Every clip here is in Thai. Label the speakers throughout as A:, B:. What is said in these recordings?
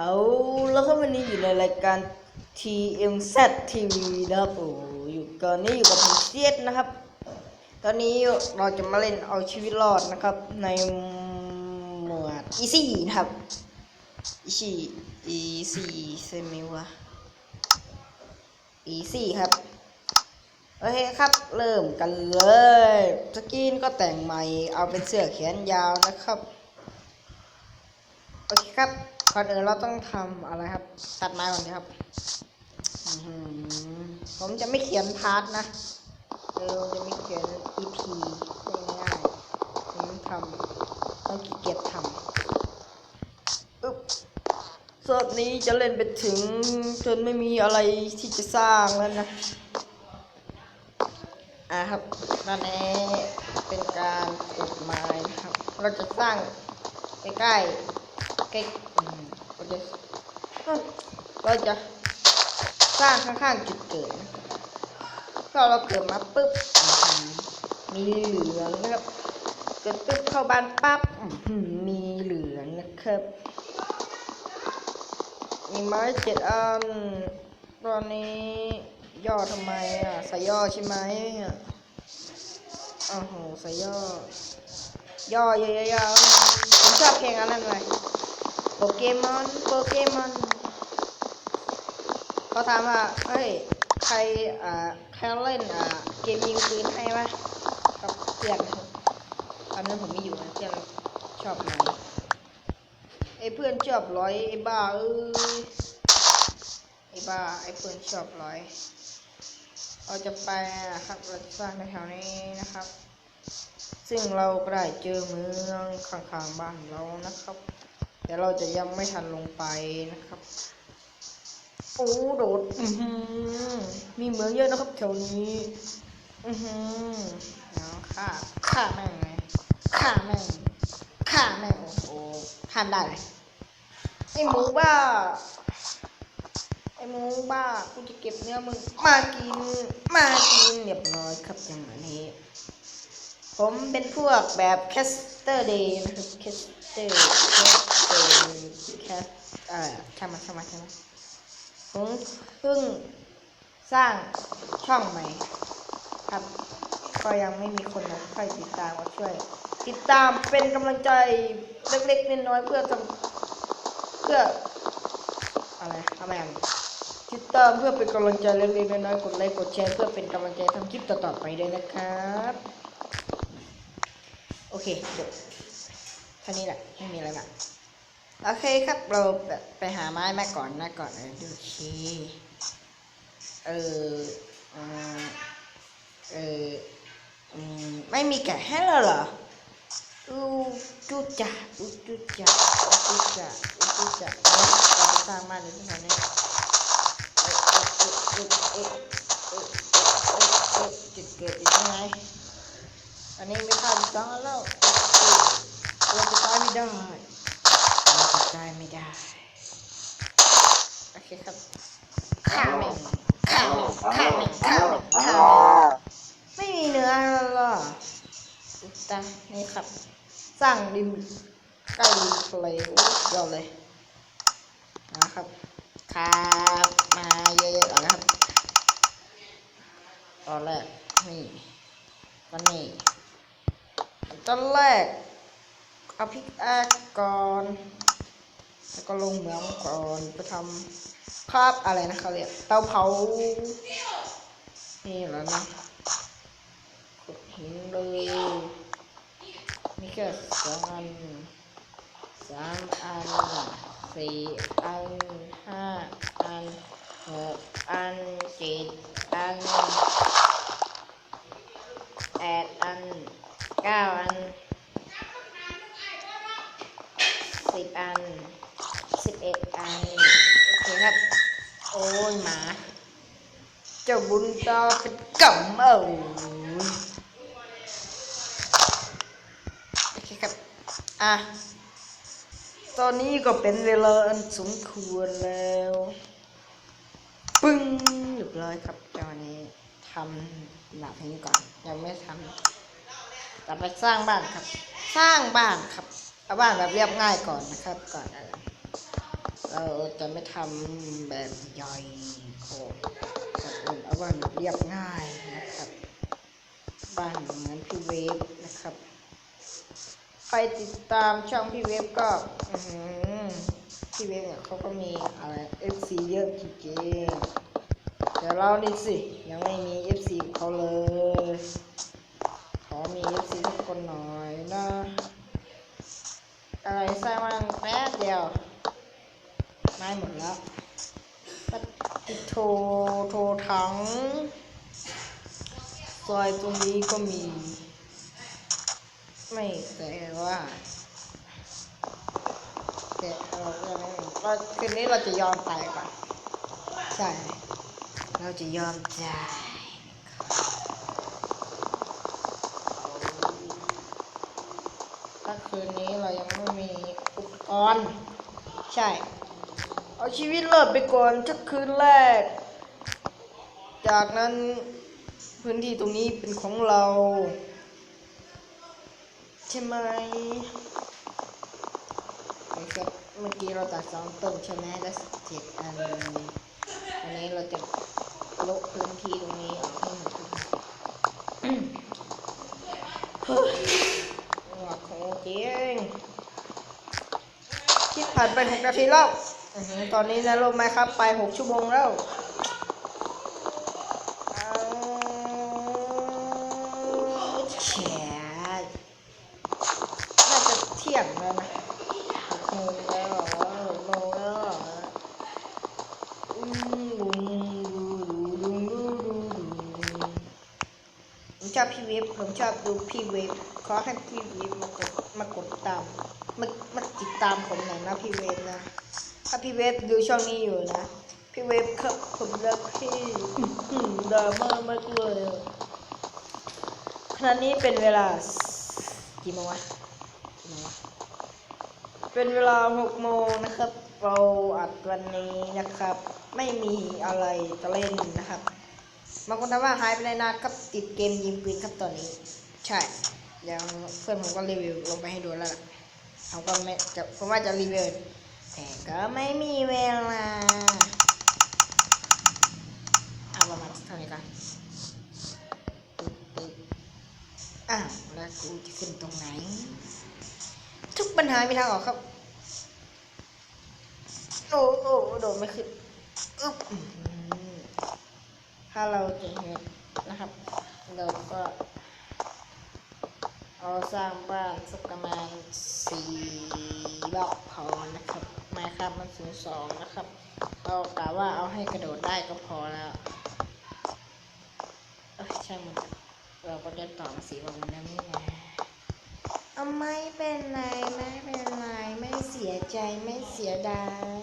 A: เอาแล้วก็วันนี้อยู่ในรายการ TMZ TV นะครับโอ้อยู่ก่อนนี้อยู่กับผมเซียดนะครับ ตอนนี้เราจะมาเล่นเอาชีวิตรอดนะครับ ในหมวด Easy นะครับ Easy Easy ใช่ไหมวะ Easy ครับโอเคครับ เริ่มกันเลยสกินก็แต่งใหม่เอาเป็นเสื้อแขนยาวนะครับ โอเคครับ ก่อนอื่นเราต้องทำอะไรครับตัดไม้ก่อนนะครับอื้อหือผมจะไม่เขียนพาร์ทนะเออจะไม่เขียน EP ง่ายๆผมทำต้องขี้เกียจทำอึ๊บสดนี้จะเล่นไปถึงจนไม่มีอะไรที่จะสร้างแล้วนะ อ่าครับตอนนี้เป็นการขุดไม้นะครับ เราจะสร้างใกล้ๆใกล้อืม เราจะเราจะสร้างข้างๆจุดเกิดนะครับก็เราเกิดมาปุ๊บมีเหลืองนะครับ เกิดปุ๊บเข้าบ้านปั๊บมีเหลืองนะครับมีไม้เจ็ดอัน ตอนนี้ย่อทำไมอะใส่ย่อใช่ไหมอะโอ้โหใส่ย่อย่อยาวๆๆผมชอบเพลงอันนั้นเลย โปเกมอน โปเกมอน เขาถามว่า เฮ้ย ใคร อ่า ใครเล่น อ่า เกมยิงปืนให้ปะกับเพื่อนนะครับตอนนั้นผมไม่อยู่นะเพื่อนชอบไหมไอ้เพื่อนชอบร้อยไอ้บ้าเอ้ย ไอ้บ้า ไอ้ปืนชอบร้อยเราจะไปนะครับเราจะสร้างในแถวนี้นะครับ ซึ่งเราก็ได้เจอเมืองข้างๆบ้านเรานะครับ แต่เราจะยังไม่ทันลงไปนะครับโอ้โดดอือหือมีเมืองเยอะนะครับแถวนี้อือหือเอาฆ่าฆ่าแม่งเลยฆ่าแม่งฆ่าแม่งโอ้โหทำได้เลยไอ้หมูบ้าไอ้หมูบ้ากูจะเก็บเนื้อมึงมากินมากินเรียบร้อยครับอย่างนี้ ผมเป็นพวกแบบแคสเตอร์เดย์นะครับแคสเตอร์ แคสเอ่อช่างมันช่างมันช่างมันผมเพิ่งสร้างช่องใหม่ครับ ก็ยังไม่มีคนมาค่อยติดตามมาช่วย ติดตามเป็นกำลังใจเล็กๆน้อยๆเพื่อทำเพื่ออะไรทำไมอะติดตามเพื่อเป็นกำลังใจเล็กๆน้อยๆกดไลค์กดแชร์เพื่อเป็นกำลังใจทำคลิปต่อๆไปด้วยนะครับ โอเคจบแค่นี้แหละ ไม่มีอะไรมา โอเคครับเราแบบไปหาไม้มาก่อนนะก่อนเออดูชีเออเออไม่มีแกะให้แล้วเหรออูจุจ่าอูจุจ่าอูจุจ่าอูจุจ่าเราไปสร้างบ้านในที่ไหนเนี่ยเอ๊ะเอ๊ะเอ๊ะเอ๊ะเอ๊ะเอ๊ะเอ๊ะจุดเกิดอยู่ที่ไหนอันนี้ไม่เข้าจ้าแล้วเราจะตายไม่ได้ เราจะตายไม่ได้ โอเคครับข้าแม่ข้าแม่ข้าแม่ข้าแม่ข้าแม่งไม่มีเนื้อแล้วเหรออุ๊ยตานี่ครับสร้างริมใกล้ริมทะเลโอ้ยยอดเลยนะครับ ครับมาเยอะๆก่อนนะครับ ตอนแรกนี่ก็นี่ตอนแรกเอาพริกแอคก่อน แล้วก็ลงเหมืองก่อนไปทำภาพอะไรนะเขาเรียกเตาเผา นี่แล้วนะขุดหินเลยมีแค่สองอันสามอันสี่อันห้าอันหกอันเจ็ดอันแปดอันเก้าอันสิบอัน เอ็ดอันโอเคครับ โอ้ยหมา เจ้าบุญตาเป็นกำเอ้ยโอเคครับ อะ ตอนนี้ก็เป็นเวลาอันสมควรแล้ว ปึ้งเรียบร้อยครับเจ้าวันนี้ทำหนักนี้ก่อน ยังไม่ทำต่ไปสร้างบ้านครับ สร้างบ้านครับเอาบ้านแบบเรียบง่ายก่อนนะครับก่อนอะไร เราจะไม่ทำแบบใหญ่โคตรแบบอื่นเอาบ้าเรียบง่ายนะครับ บ้านเหมือนพี่เวฟนะครับ ใครติดตามช่องพี่เวฟก็พี่เวฟเนี่ยเขาก็มีอะไร FC เยอะจริงๆแต่เรานี่สิ ยังไม่มี FC เขาเลย ขอมี FC ทุกคนหน่อยนะ อะไรสร้างมันแป๊บเดียว ไม่หมดแล้วปฏิโทโทถังซอยตรงนี้ก็มี ไม่แต่ว่า แต่เราก็ไม่เราคืนนี้เราจะยอมตายก่อนใช่ เราจะยอมตายถ้าคืนนี้เรายังไม่มีอุปกรณ์ใช่ เอาชีวิตรอดไปก่อนสักคืนแรก จากนั้นพื้นที่ตรงนี้เป็นของเรา ใช่ไหมนะครับเมื่อกี้เราตัดสองต้นใช่ไหมได้เจ็ดอันวันนี้เราจะโละพื้นที่ตรงนี้ออกให้หมดเลยเฮ้ยหวักของจริงคิดผ่านไปหกนาทีแล้ว ตอนนี้นะลมไหมครับ ไปหกชั่วโมงแล้วแฉะน่าจะเที่ยงแล้วนะหกโมงแล้วหรอหกโมงแล้วเหรออืมดูดูดูดูดูดูผมชอบพี่เวฟผมชอบดูพี่เวฟขอให้พี่เวฟมากดมากดตามมามาติดตามผมหน่อยนะพี่เวฟนะ พี่เวฟดูช่องนี้อยู่นะ พี่เวฟครับผมรักพี่อื้อหือดราม่ามากเลยขณะนี้เป็นเวลากี่โมงวะกี่โมงวะ เป็นเวลาหกโมงนะครับ เราอัดวันนี้นะครับ ไม่มีอะไรจะเล่นนะครับบางคนถามว่าหายไปไหนนานครับติดเกมยิงปืนครับตอนนี้ ใช่เดี๋ยวเพื่อนผมก็รีวิวลงไปให้ดูแล้วล่ะเขาก็ไม่จะผมว่าจะรีวิว แต่ก็ไม่มีเวลา เอาประมาณเท่านี้กันอ้าวแล้วกูจะขึ้นตรงไหน ทุกปัญหามีทางออกครับโอ้โอ้โดดไม่ขึ้นอึ๊บอื้อหือถ้าเราจะเห็นนะครับเราก็เอาสร้างบ้านสักประมาณสี่บล็อกพอนะครับ มาครับมันสูงสองนะครับเรากะว่าเอาให้กระโดดได้ก็พอแล้วเอ้ยช่างมันเราก็จะต่อมาสีบอลนั้นนี่ไงเอาไม่เป็นไรไม่เป็นไรไม่เสียใจไม่เสียดาย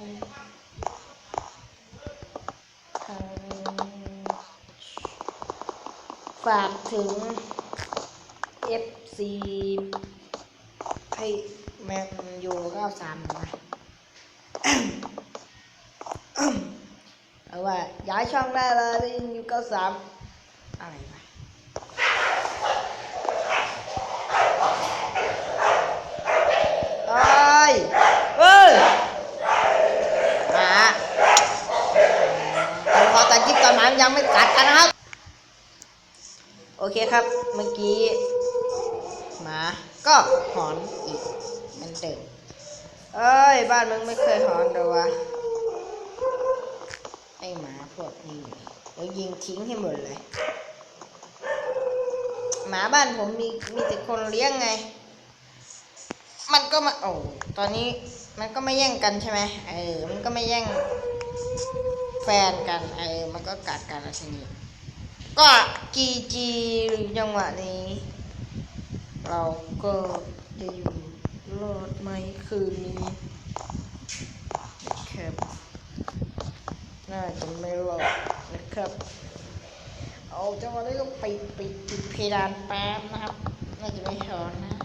A: ฝากถึง FC ให้แมนยูเก้าสามนะ เอาว่าย้ายช่อง คนเลี้ยงไง มันก็มาโอ้ตอนนี้มันก็ไม่แย่งกันใช่ไหมเออมันก็ไม่แย่งแฟนกันเออมันก็กัดกันแล้วทีนี้ก็จีจีจังหวะนี้ เราก็จะอยู่รอดไหมคืนนี้นะครับน่าจะไม่รอดนะครับเอาจังหวะนี้ก็ปิดปิดปิดเพดานแป๊บนะครับ น่าจะไม่ถอนนะ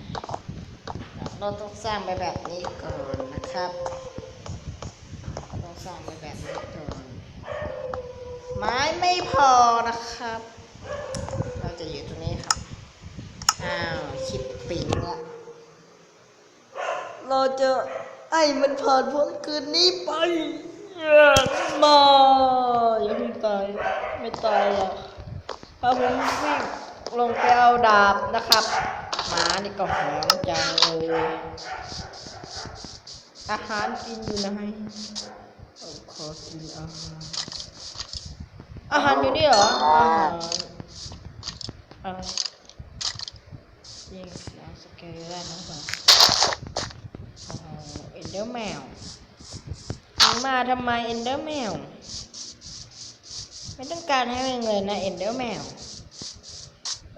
A: เราต้องสร้างไปแบบนี้ก่อนนะครับต้องสร้างไปแบบนี้ก่อนไม้ไม่พอนะครับ เราจะอยู่ตรงนี้ครับอ้าวชิปปิ้งละเราจะไอ้มันผ่านพ้นคืนนี้ไปมาอย่าเพิ่งตาย ไม่ตายหรอกพาผมวิ่งลงไปเอาดาบนะ ครับหมานี่ก็หอนจังเลยอาหารกินอยู่ไหนเอาขอกินอาหารอาหารอยู่นี่เหรออาหารอะไรยิงเสียงสเกลได้นะครับเอ็นเดอร์แมวมึงมาทำไมเอ็นเดอร์แมวไม่ต้องการให้มึงเลยนะเอ็นเดอร์แมว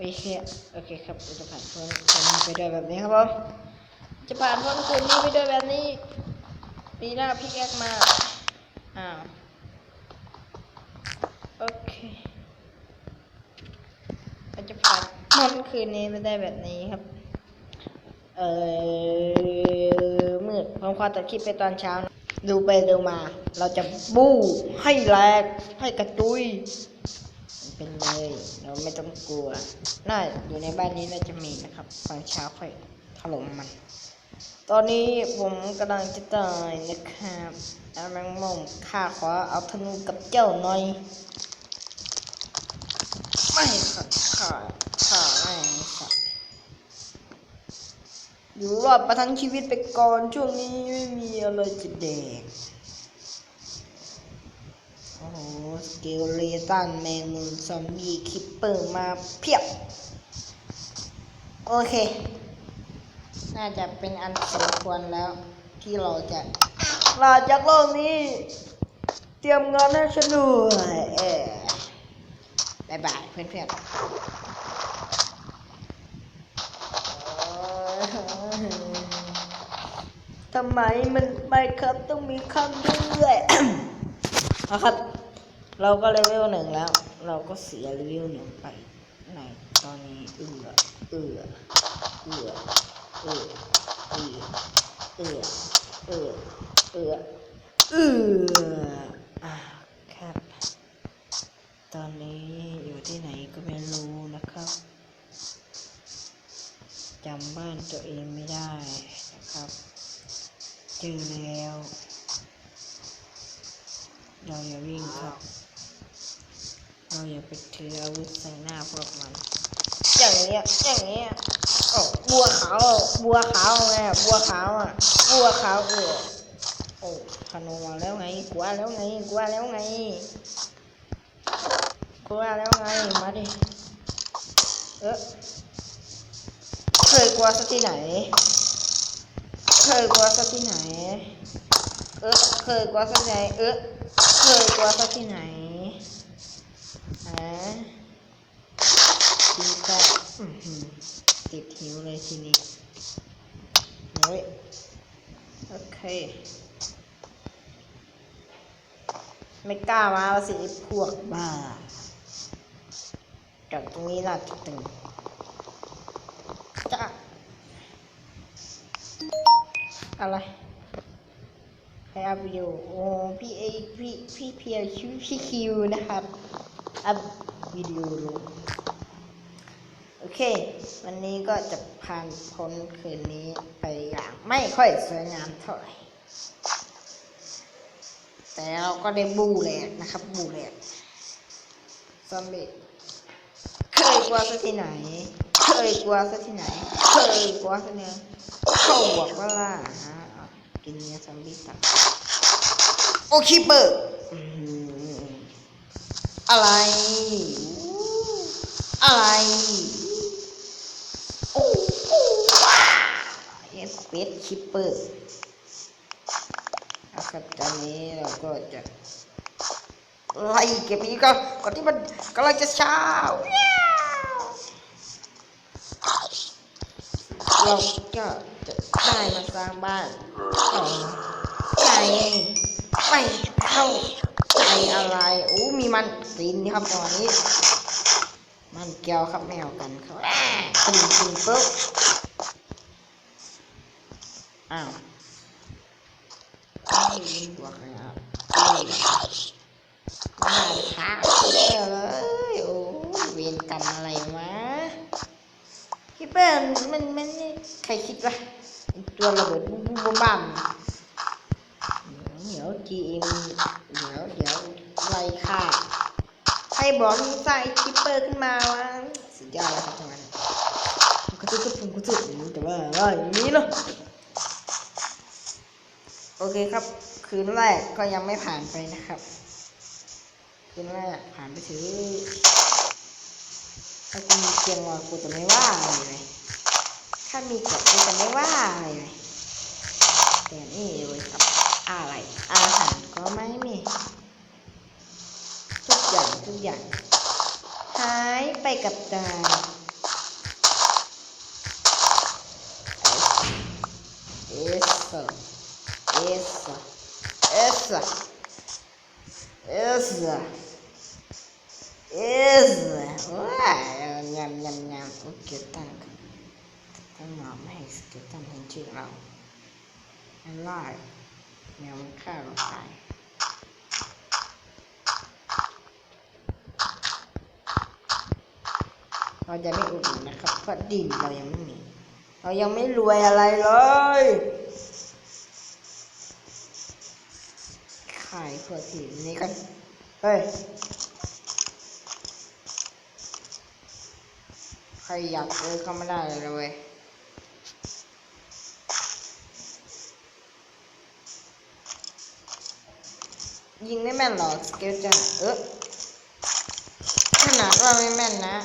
A: โอเคโอเคครับเราจะผ่านพ้นคืนนี้ไปด้วยแบบนี้ครับผมจะผ่านพ้นคืนนี้ไปด้วยแบบนี้ปีหน้าพี่แอกมาอ้าวโอเคเราจะผ่านพ้นคืนนี้ไปได้แบบนี้ครับ เออมืดผมขอตัดคลิปไปตอนเช้า ดูไปดูมา เราจะบู้ให้แหลกให้กระจุย เป็นเลย เราไม่ต้องกลัว น่าอยู่ในบ้านนี้น่าจะมีนะครับตอนเช้าค่อยถล่มมัน ตอนนี้ผมกำลังจะตายนะครับอาแมงมุมข้าขอเอาธนูกับเจ้าหน่อย ไม่ค่ะข้าข้าไม่ค่ะอยู่รอดประทังชีวิตไปก่อนช่วงนี้ไม่มีอะไรจะแดก โอ้โหสเกลเลตันแมงมุมซอมบี้คิปเปอร์มาเพียบ โอเค น่าจะเป็นอันสมควรแล้ว ที่เราจะลาจากโลกนี้ เตรียมงานให้ฉันด้วยเออบายบายเพื่อนๆทำไมมันไปครับต้องมีคำด้วย เอาครับ เราก็เลเวลหนึ่งแล้ว เราก็เสียเลเวลหนึ่งไปในตอนนี้เอือเอือเอือเอือเอือเอือเอือเอือเอืออะครับ ตอนนี้อยู่ที่ไหนก็ไม่รู้นะครับจำบ้านตัวเองไม่ได้นะครับ เจอแล้ว เราอย่าวิ่งครับ เราอย่าไปถืออาวุธใส่หน้าพวกมัน อย่างเงี้ย อย่างเงี้ยโอ้บัวขาว บัวขาวไงบัวขาวอะ บัวขาวเออโอ้พนมาแล้วไงกลัวแล้วไงกลัวแล้วไงกลัวแล้วไง มาดิ เออเคยกลัวสักที่ไหน เคยกลัวสักที่ไหน เออเคยกลัวสักที่ไหน เออ เคยกลัวสักที่ไหนฮะดีก็อื้อหือติดหิวเลยทีนี้เฮ้ยโอเค ไม่กล้ามาสิพวกบ้าจากตรงนี้ล่ะจุดตึงจ้าอะไร ให้อัพวิดีโอโอ้พี่เอพี่พี่เพียชื่อพี่คิวนะครับอัพวิดีโอลงโอเค วันนี้ก็จะผ่านพ้นคืนนี้ไปอย่างไม่ค่อยสวยงามเท่าไหร่ แต่เราก็ได้บูแหลกนะครับ บูแหลกซอมบี้เคยกลัวสักที่ไหน เคยกลัวสักที่ไหน เคยกลัวสักที่ไหนเขาบอกว่าล่ะฮะเอา กินเนื้อซอมบี้ตับโอคิเปอร์อื้อหืออะไรอู้อะไรโอ้โอ้ว้าเอสเปดคิปเปอร์นะครับตอนนี้เราก็จะไล่เก็บอีกก่อนก่อนที่มันกำลังจะเช้าเราก็จะ ได้มาสร้างบ้านต่อใจไม่เข้าใจอะไรอู้มีมันตีนครับตอนนี้ มันเกี่ยวครับไม่เอากันครับตึงตึงปุ๊บอ้าวไม่ยินบวกเลยครับนี่มาช้าเลยโอ้เวียนกรรมอะไรวะคิดว่ามันมันใครคิดวะ ตัวระเบิดบุ้มบุ้มบ้าม GM เดี๋ยวเดี๋ยวไล่ฆ่าใครบอกมีใส่คิปเปอร์ขึ้นมาวะสุดยอดเลยครับจังหวะนั้นผมก็จะผมก็จะแต่ว่าอะไรอย่างนี้เนาะโอเคครับ คืนแรกก็ยังไม่ผ่านไปนะครับ คืนแรกผ่านไปถือถ้ากูมีเกียงวางกูจะไม่ว่าอะไรเลย ถ้ามีกฎกูจะไม่ว่าอะไรเลยแต่นี่เลยครับอะไรอาหารก็ไม่มี ทุกอย่างทุกอย่างหายไปกับตาเอสเอสเอสเอสเอสว้ายยำยำยำโอเคตั้ง ตั้งหมอไม่ให้สกิลตั้งเห็นชื่อเราอันรอดแมวมันฆ่าเราตายเราจะไม่อุดหนุนนะครับเพราะดินเรายังไม่มี เรายังไม่รวยอะไรเลยขายเพื่อทีนี้กันเฮ้ยใครอยากเจอก็ไม่ได้เลยนะเว้ย ยิงไม่แม่นหรอสเกลจันเออขนาดว่าไม่แม่นนะ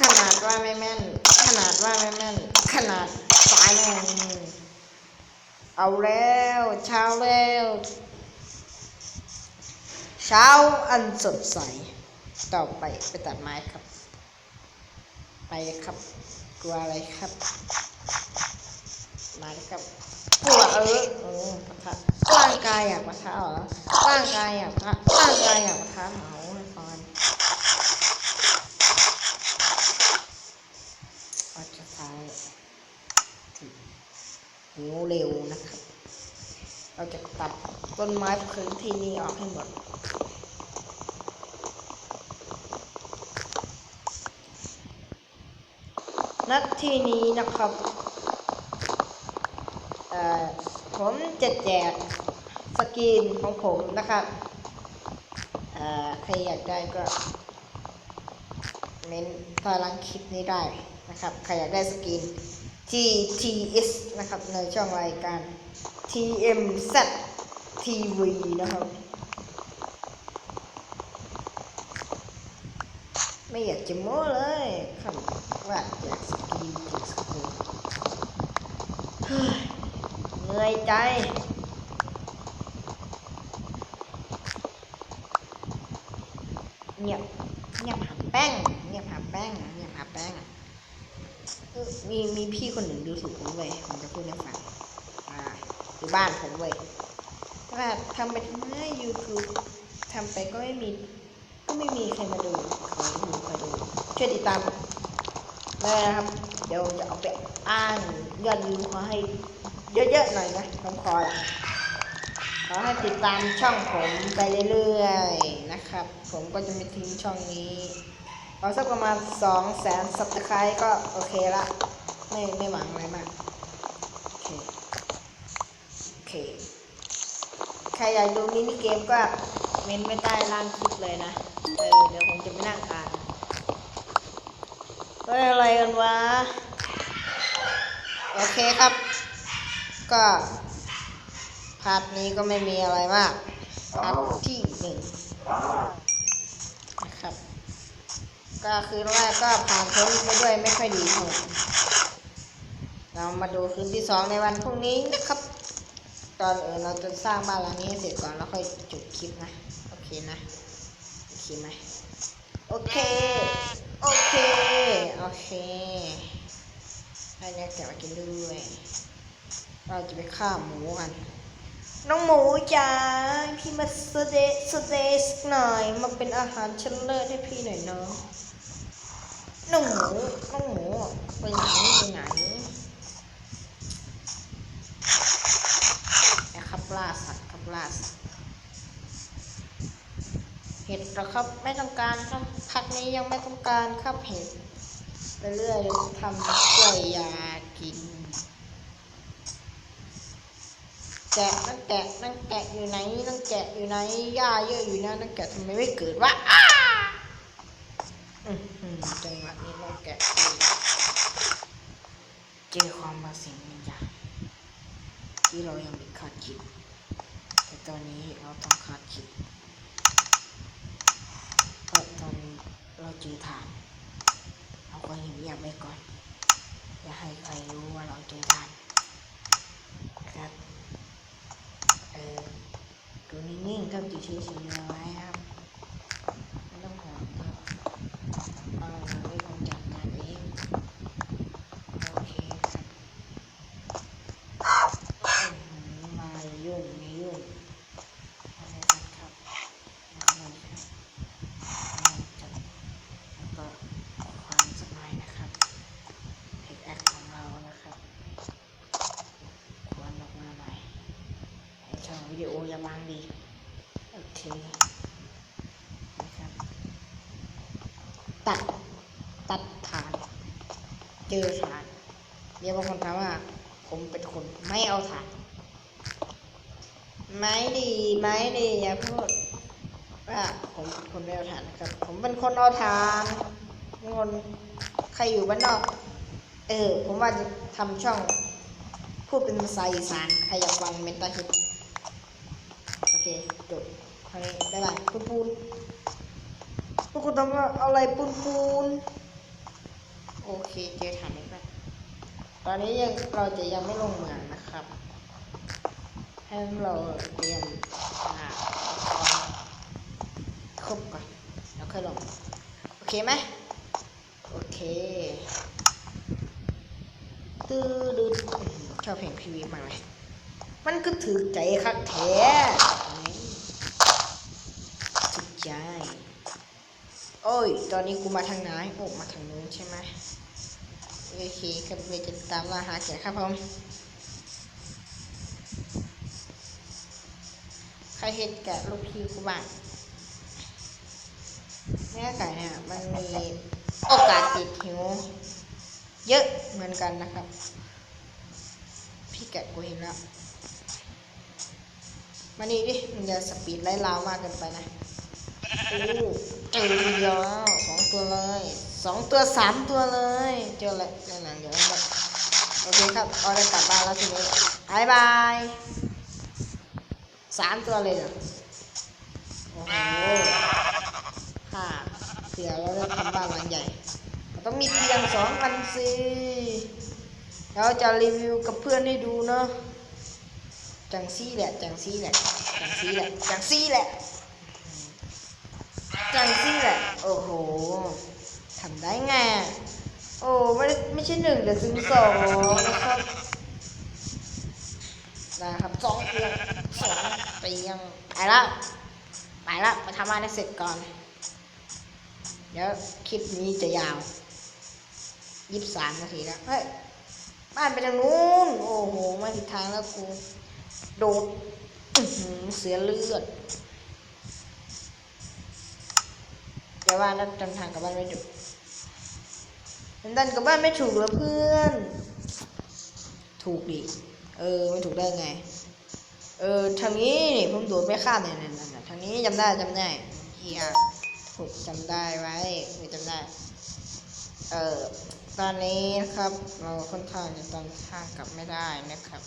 A: ขนาดว่าไม่แม่น ขนาดว่าไม่แม่น ขนาดตายแน่เอาแล้วเช้าแล้วเช้าอันสดใส ต่อไปไปตัดไม้ครับ ไปครับกลัวอะไรครับมาครับกลัวเออโอ้ปะทะร่างกายอยากปะทะเหรอ ร่างกายอยากปะทะร่างกายอยากปะทะเหมาไอ้ฟอนอาจจะใช้หิวเร็วนะครับ เราจะตัดต้นไม้พื้นที่นี้ออกให้หมดนัดที่นี้นะครับเอ่อผมจะแจก สกรีนของผมนะครับใครอยากได้ก็เม้นต้ล่างคลิปนี้ได้นะครับ ใครอยากได้สกรีน GTS นะครับ ในช่องรายการ TMZ TV นะครับ ไม่อยากจะโม้เลยคำว่าอยากสกรีนแจกสกรีนเหนื่อยใจ เงียบเงียบหาแป้งเงียบหาแป้งเงียบหาแป้งเออมีมีพี่คนหนึ่งดูถูกผมเว้ยผมจะพูดให้ฟังอ่าอยู่บ้านผมเว้ยว่าทำไปทำไมยูทูบทำไปก็ไม่มี ก็ไม่มีใครมาดูขอดูใครดูช่วยติดตามเลยนะครับ เดี๋ยวจะเอาไปอ้างยอดวิวขอให้เยอะๆหน่อยนะผมขอละขอให้ติดตามช่องผมไปเรื่อยๆ ผมก็จะไม่ทิ้งช่องนี้ เอาสักประมาณสองแสนสับตะไคร้ก็โอเคละ ไม่ไม่หวังอะไรมาก โอเค โอเค ใครอยากดูมินิเกมก็เม้นไว้ใต้ล่างคลิปเลยนะ เออเดี๋ยวผมจะไปนั่งอ่านเฮ้ยอะไรกันวะ โอเคครับ ก็พาร์ทนี้ก็ไม่มีอะไรมากพาร์ทที่หนึ่ง ก็คืนแรกก็ผ่านพ้นไปด้วยไม่ค่อยดีเท่าไหร่เรามาดูคืนที่สองในวันพรุ่งนี้นะครับ ตอนเออเราจะสร้างบ้านหลังนี้เสร็จก่อนแล้วค่อยจุดคลิปนะโอเคนะโอเคไหมโอเค โอเค โอเคให้เนี้ยแกะมากินด้วย เราจะไปฆ่าหมูกัน น้องหมูจ๋าพี่มาสเตสเตสหน่อย มาเป็นอาหารชั้นเลิศให้พี่หน่อยเนาะ หมูน้องหมูไปไหนไปไหนนะครับล่าสัตว์ครับล่าสัตว์เห็ดเหรอครับไม่ต้องการครับพักนี้ยังไม่ต้องการครับเห็ดเรื่อยๆทำกล้วยยากินแกะนั่งแกะนั่งแกะอยู่ไหนนั่งแกะอยู่ไหนหญ้าเยอะอยู่นะนั่งแกะทำไมไม่เกิดวะ จังหวะนี้นั่งแกะตีเจอความบาสิ่งบางอย่างที่เรายังไม่คาดคิด แต่ตอนนี้เราต้องคาดคิดเพราะตอนนี้เราเจอฐาน เราก็เงียบๆไว้ก่อน อย่าให้ใครรู้ว่าเราเจอฐานครับเออดูนิ่งๆครับอยู่เฉยๆเอไว้ครับไม่ต้องห่วงครับเอาเราไม่ต้องจัดการเอง โอเคครับอื้อหือมายุ่งไม่ยุ่งอะไรกันครับมาเลยครับมาจับแล้วก็ขอความสักหน่อยนะครับเทคแอคของเรานะครับควรออกมาหน่อยให้ช่องวิดีโออย่าบางดี โอเคนะครับ ตัด ตัดฐาน เจ อฐานเดี๋ยวบางคนถามว่า ผมเป็นคนไม่เอาถ่านไม่ดีไม่ดีอย่าพูดว่าผมเป็นคนไม่เอาถ่านนะครับ ผมเป็นคนเอาถ่านเป็นคนใครอยู่บ้านนอก เออ ผมว่าจะทำช่อง พูดเป็นภาษาอีสานใครอยากฟังเมนตาฮิตโอเคจบคราวนี้บ๊ายบายปูนปูนพวกคุณทำว่าอะไรปูนปูน โอเคเจอฐานนี้ไปตอนนี้ยังเราจะยังไม่ลงเหมืองนะครับ ให้เราเตรียมอ่าครบก่อนแล้วค่อยลง โอเคไหมโอเคตื้อดื้ออื้อหือชอบเพลงพีวีมากเลยมันก็ถือใจคักแท้ถือใจ โอ้ย ตอนนี้กูมาทางไหนโอ้มาทางนู้นใช่ไหม เคครับเราจะตามล่าหาแกะครับผมใครเห็นแกะลูกพี่กูบ้างเนื้อไก่เนี่ยมันมีโอกาสติดหิว เยอะเหมือนกันนะครับ พี่แกะกูเห็นแล้วมานี่ดิมันจะสปีดไล่ลาวมากเกินไปนะโอ้เจอเดียวสองตัวเลย สองตัวสามตัวเลย เจอเลยในหนังเดี๋ยวแบบโอเคครับเอาได้กลับบ้านแล้วทีนี้บายบายสามตัวเลยเหรอโอ้โหค่ะเผื่อเราได้ทำบ้านหลังใหญ่ ต้องมีเตียงสองกันสิเราจะรีวิวกับเพื่อนให้ดูเนาะจังซี่แหละ จังซี่แหละ จังซี่แหละ จังซี่แหละ จังซี่แหละ โอ้โหำได้ไง โอ้ไม่ไม่ใช่หนึ่งแต่ถึงสองนะครับนะครับสองเตียงสองเตียงไปละไปละไปทำงานให้เสร็จก่อน เดี๋ยวคลิปนี้จะยาวยี่สิบสามนาทีแล้วเฮ้ยบ้านไปทางนู้น โอ้โหมาผิดทางแล้วกูโดดอื้อหือเสียเลือดอย่าว่านัดจำทางกับบ้านไม่ถูก ฉันดันกลับบ้านไม่ถูกเหรอเพื่อน ถูกดิ เออไม่ถูกได้ไง เออทางนี้นี่ผมโดดไม่ข้ามเนี่ยนั่นน่ะทางนี้จำได้จำได้เฮียถูกจำได้ไว้ไม่จำได้ เออตอนนี้นะครับ เราค่อนข้างจะตามทางกลับไม่ได้นะครับ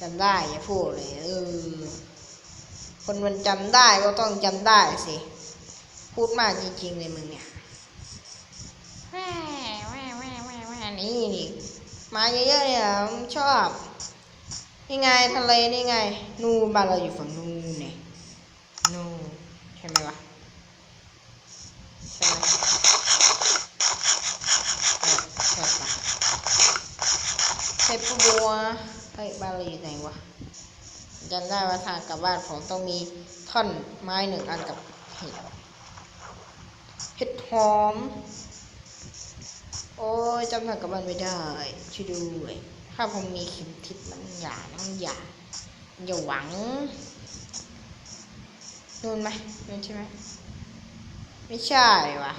A: จำได้อย่าพูดเลยเออคนมันจำได้ก็ต้องจำได้สิ พูดมากจริงๆเลยมึงเนี่ย นี่นี่มาเยอะๆเนี่ยผมชอบ นี่ไงทะเลนี่ไง นู่นบ้านเราอยู่ฝั่งนู่นเนี่ยนู่นใช่ไหมวะใช่ไหมใช่ปะใช่ปูบัวเฮ้ยบ้านเราอยู่ไหนวะจำได้ว่าทางกลับบ้านผมต้องมีท่อนไม้หนึ่งอันกับเห็ดเห็ดหอม โอ้ยจำทางกลับบ้นไม่ได้ ช่วยด้วย ถ้าผมมีเข็มทิศมันอย่านะมันอย่าอย่าหวังนู่นไหมนู่นใช่ไหมไม่ใช่วะ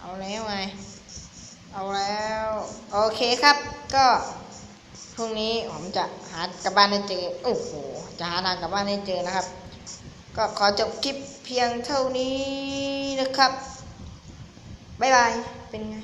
A: เอาแล้วไง เอาแล้ว โอเคครับ ก็พรุ่งนี้ผมจะหากลับบ้านให้เจอ โอ้โห จะหาทางกลับบ้านให้เจอนะครับ ก็ขอจบคลิปเพียงเท่านี้นะครับ บ๊ายบาย เป็นไง